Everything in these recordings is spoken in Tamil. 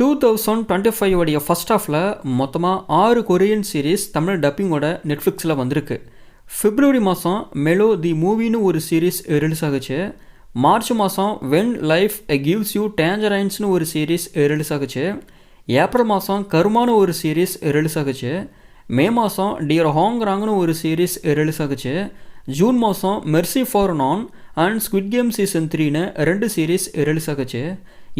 டூ தௌசண்ட் டுவெண்ட்டி ஃபைவ் உடைய ஃபஸ்ட் ஆஃபில் மொத்தமாக ஆறு கொரியன் சீரீஸ் தமிழ் டப்பிங்கோட நெட்ஃப்ளிக்ஸில் வந்திருக்கு. பிப்ரவரி மாதம் மெலோ தி மூவின்னு ஒரு சீரீஸ் ரிலீஸ் ஆகுச்சு. மார்ச் மாதம் When Life A Gives You டேஞ்சரைன்ஸ்னு ஒரு சீரீஸ் ரிலீஸ் ஆகுச்சு. ஏப்ரல் மாதம் கருமான ஒரு சீரீஸ் ரிலீஸ் ஆகுச்சு. மே மாதம் டியர் ஹாங்ராங்னு ஒரு சீரீஸ் ரிலீஸ் ஆகுச்சு. ஜூன் மாதம் Mercy for None and Squid Game season த்ரீன்னு ரெண்டு சீரீஸ் ரிலீஸ் ஆகுச்சு.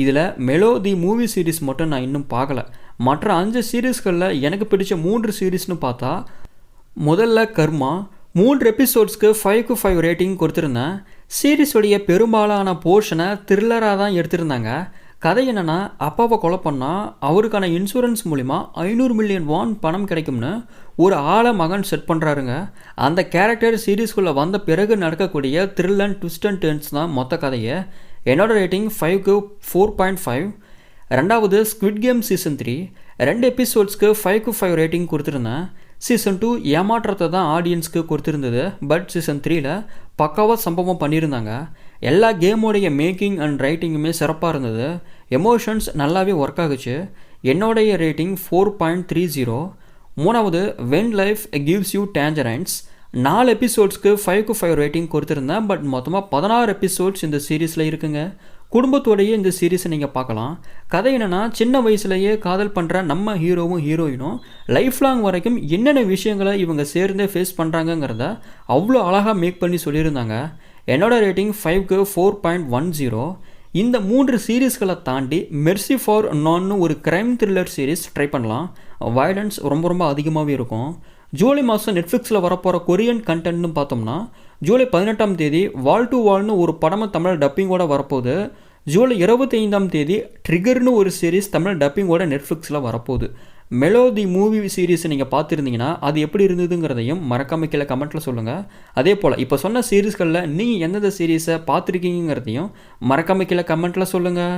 இதில் மெலோ தி மூவி சீரீஸ் மட்டும் நான் இன்னும் பார்க்கல. மற்ற அஞ்சு சீரீஸ்களில் எனக்கு பிடிச்ச மூன்று சீரீஸ்னு பார்த்தா முதல்ல கர்மா மூன்று எபிசோட்ஸ்க்கு ஃபைவ்க்கு ஃபைவ் ரேட்டிங் கொடுத்துருந்தேன். சீரீஸுடைய பெரும்பாலான போர்ஷனை த்ரில்லராக தான் எடுத்திருந்தாங்க. கதை என்னென்னா அப்பாவை கொலை பண்ணால் அவருக்கான இன்சூரன்ஸ் மூலிமா ஐநூறு மில்லியன் வான் பணம் கிடைக்கும்னு ஒரு ஆளை மகன் செட் பண்ணுறாருங்க அந்த கேரக்டர் சீரீஸ்குள்ளே வந்த பிறகு நடக்கக்கூடிய thrill and twist and turns தான் மொத்த கதையை. என்னோட ரேட்டிங் ஃபைவ்க்கு ஃபோர் பாயிண்ட் ஃபைவ் ரெண்டாவது ஸ்குவிட் கேம் சீசன் த்ரீ ரெண்டு எபிசோட்ஸ்க்கு ஃபைவ்க்கு ஃபைவ் ரேட்டிங் கொடுத்துருந்தேன். சீசன் டூ ஏமாற்றத்தை தான் ஆடியன்ஸ்க்கு கொடுத்துருந்தது. பட் சீசன் த்ரீல பக்காவாக சம்பவம் பண்ணியிருந்தாங்க. எல்லா கேமோடைய மேக்கிங் அண்ட் ரைட்டிங்குமே சிறப்பாக இருந்தது. எமோஷன்ஸ் நல்லாவே ஒர்க் ஆகுச்சு. என்னோடைய rating four point three zero மூணாவது When Life Gives You Tangerines நாலு எபிசோட்ஸ்க்கு ஃபைவ்க்கு ஃபைவ் ரேட்டிங் கொடுத்துருந்தேன் பட் மொத்தமாக பதினாறு எபிசோட்ஸ் இந்த சீரீஸில் இருக்குங்க. குடும்பத்தோடையே இந்த சீரீஸை நீங்கள் பார்க்கலாம். கதை என்னென்னா சின்ன வயசுலேயே காதல் பண்ணுற நம்ம ஹீரோவும் ஹீரோயினும் லைஃப் லாங் வரைக்கும் என்னென்ன விஷயங்களை இவங்க சேர்ந்தே ஃபேஸ் பண்ணுறாங்கங்கிறத அவ்வளோ அழகாக மேக் பண்ணி சொல்லியிருந்தாங்க. என்னோடய ரேட்டிங் ஃபைவ்க்கு ஃபோர் பாயிண்ட் ஒன் ஜீரோ இந்த மூன்று சீரீஸ்களை தாண்டி மெர்சி ஃபார் நான்னு ஒரு க்ரைம் த்ரில்லர் சீரீஸ் ட்ரை பண்ணலாம். வயலன்ஸ் ரொம்ப ரொம்ப அதிகமாகவே இருக்கும். ஜூலை மாதம் நெட்ஃப்ளிக்ஸில் வரப்போகிற கொரியன் கண்டென்ட்னு பார்த்தோம்னா ஜூலை பதினெட்டாம் தேதி வால் டு வால்னு ஒரு படமாக தமிழ் டப்பிங்கோட வரப்போகுது. ஜூலை இருபத்தி ஐந்தாம் தேதி ட்ரிகர்னு ஒரு சீரீஸ் தமிழ் டப்பிங்கோட நெட்ஃப்ளிக்ஸில் வரப்போகுது. மெலோ தி மூவி சீரீஸ் நீங்கள் பார்த்துருந்தீங்கன்னா அது எப்படி இருந்ததுங்கிறதையும் மறக்காம கீழே கமெண்ட்டில் சொல்லுங்கள் அதே போல் இப்போ சொன்ன சீரீஸ்களில் நீங்கள் எந்தெந்த சீரீஸை பார்த்துருக்கீங்கிறதையும் மறக்காம கீழே கமெண்ட்டில் சொல்லுங்கள்